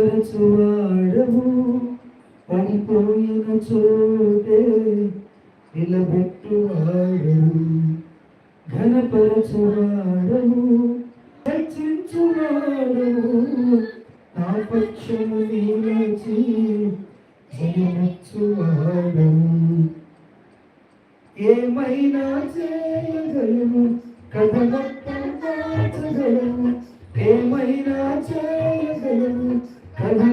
ఘనపరచువాడవు పడిపోయిన చోటే నిలబెట్టువాడవు ఘనపరచువాడవు హెచ్చించువాడవు నా పక్షము నీలచి జయమచ్చువాడవు ఏమైనా చేయగలము? కథ మొత్తం ఏమైనా చేయగలము?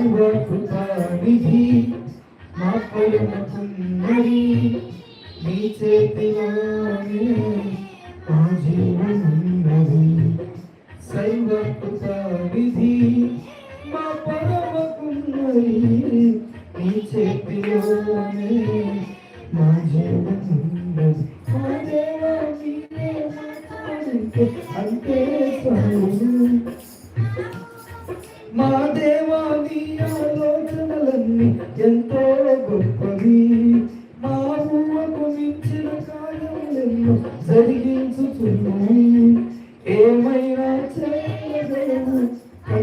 సర్వకృపానిధి మా పరమకున్నది నీ చేతిలోనే మా జీవనున్నది సర్వకృపానిధి మా పరమకున్నది నీ చేతిలోనే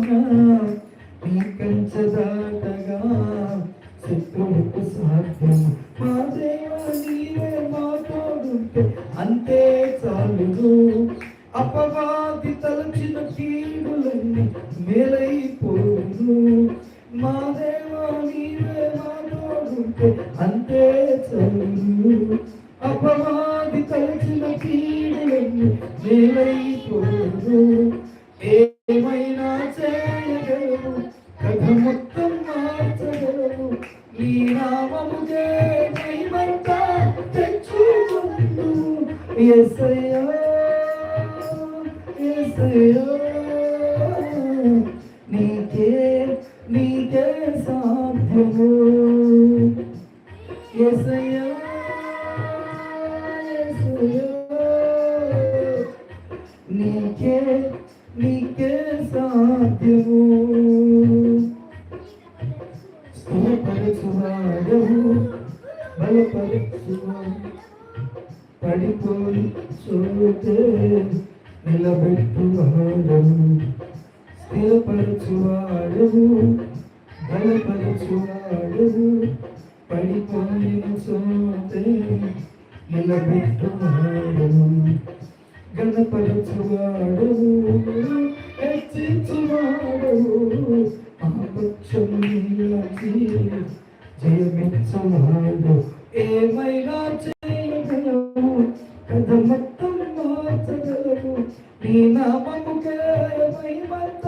జరుగునా నీ శత్రువుకు సాధ్యము మా దేవా నీవే మాట్లాడుంటే అంతే చాలు అపవాది తలచిన కీడులన్నీ మేలైపోను మా దేవా నీవే మాట్లాడుంటే అంతే చాలు అపవాది తలచిన కీడులన్నీ మేలైపోను నీకే నీకే సాధ్యము. యేసయ్యా నీకే నీకే సాధ్యము. స్థిరపరచువాడవు బలపరచువా పడిపోయి చూతే నిలబెట్టువాడవు. స్థిరపరచువాడు బలపరచువాడు పడిపోయిన చోతే నిలబెట్టువాడవు గణపరచువాడవు హెచ్చించువాడవు ఆపక్షం నిలచి ఏమైనా చేయగలవు? కథ మొత్తం మార్చగలవు? నీ నామము మహిమంతా తెచ్చుకుందు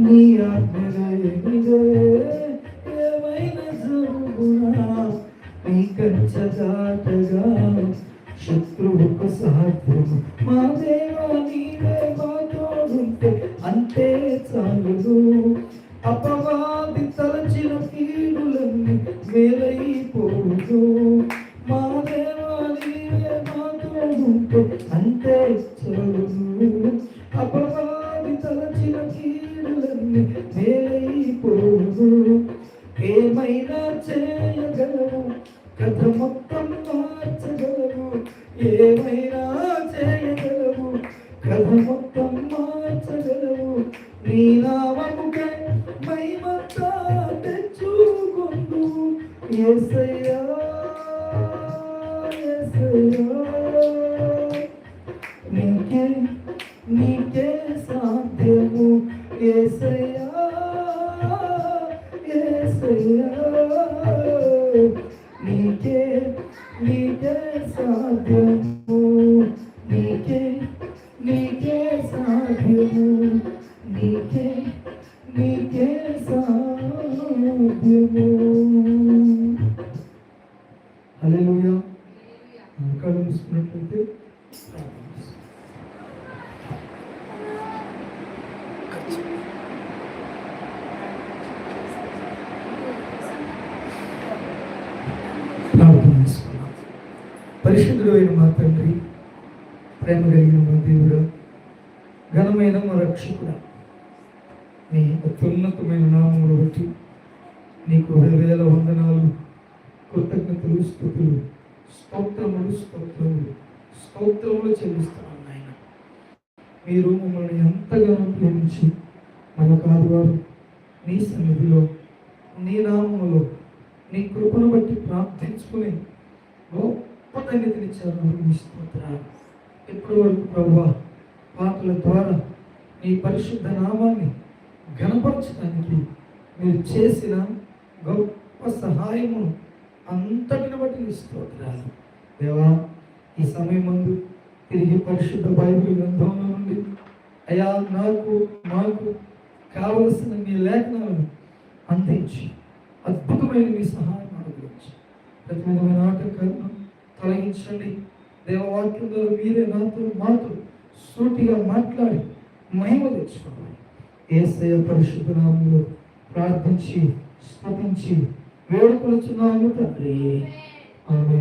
నీ ఆజ్ఞలేనిదే శత్రువుకు సాధ్యము మా దేవా నీవే మా తోడుంటే అంతే చాలును అపవాది తలచిన కీడులన్నీ మేలైపోదు కీడులన్నీ ఏమైనా చేయగలవు? కథ మొత్తం మార్చగలవు. ఏమైనా చేయగలవు? కథ మొత్తం మార్చగలవు. నీ నామముకై మహిమంతా తెచ్చుకొందు యేసయ్యా యేసయ్యా నీకే నీకే సాధ్యము నీకే నీకే సాధ్యము నీకే నీకే సాధ్యము హల్లెలూయా కళ్ళు మూసుకున్నట్లయితే ప్రార్థన చేసుకున్నాం పరిశుద్ధుడు అయిన మా తండ్రి ప్రేమ కలిగిన మా దేవుడు ఘనమైన మా రక్షకుడు. నీ అత్యున్నతమైన నామములు బట్టి నీకు వేల వందనాలు కృతజ్ఞతలు స్థుతులు స్తోత్రములు స్తోత్రములు స్తోత్రములు చెల్లిస్తున్నాను నాయన. మీరు మమ్మల్ని ఎంతగానో ప్రేమించి మన కాదువారు నీ సన్నిధిలో నీ నామములో నీ కృపను బట్టి ప్రార్థించుకుని గొప్ప ధన్యతనిచ్చారు నీ స్తోత్రాలు ఇప్పటి వరకు ప్రభు పాటల ద్వారా నీ పరిశుద్ధ నామాన్ని గణపరచడానికి మీరు చేసిన గొప్ప సహాయము అంతటిని బట్టి నీ స్తోత్రాలు. దేవా ఈ సమయం ముందు తిరిగి పరిశుద్ధ బైబిల్ గ్రంథంలో నుండి అయా నాకు మాకు కావలసిన మీ లేఖనాలను అందించి అద్భుతమైన మీ సహాయం అనుగ్రహించి ప్రతి విధమైన ఆటంకాలను తొలగించండి దేవవాక్యం ద్వారా మీరే నాతో మాతో సూటిగా మాట్లాడి మహిమ తెచ్చుకోవాలి. ఏసయ పరిశుద్ధ నామంలో ప్రార్థించి స్థుతించి వేడుకొలుచున్నాము తండ్రి. ఆమె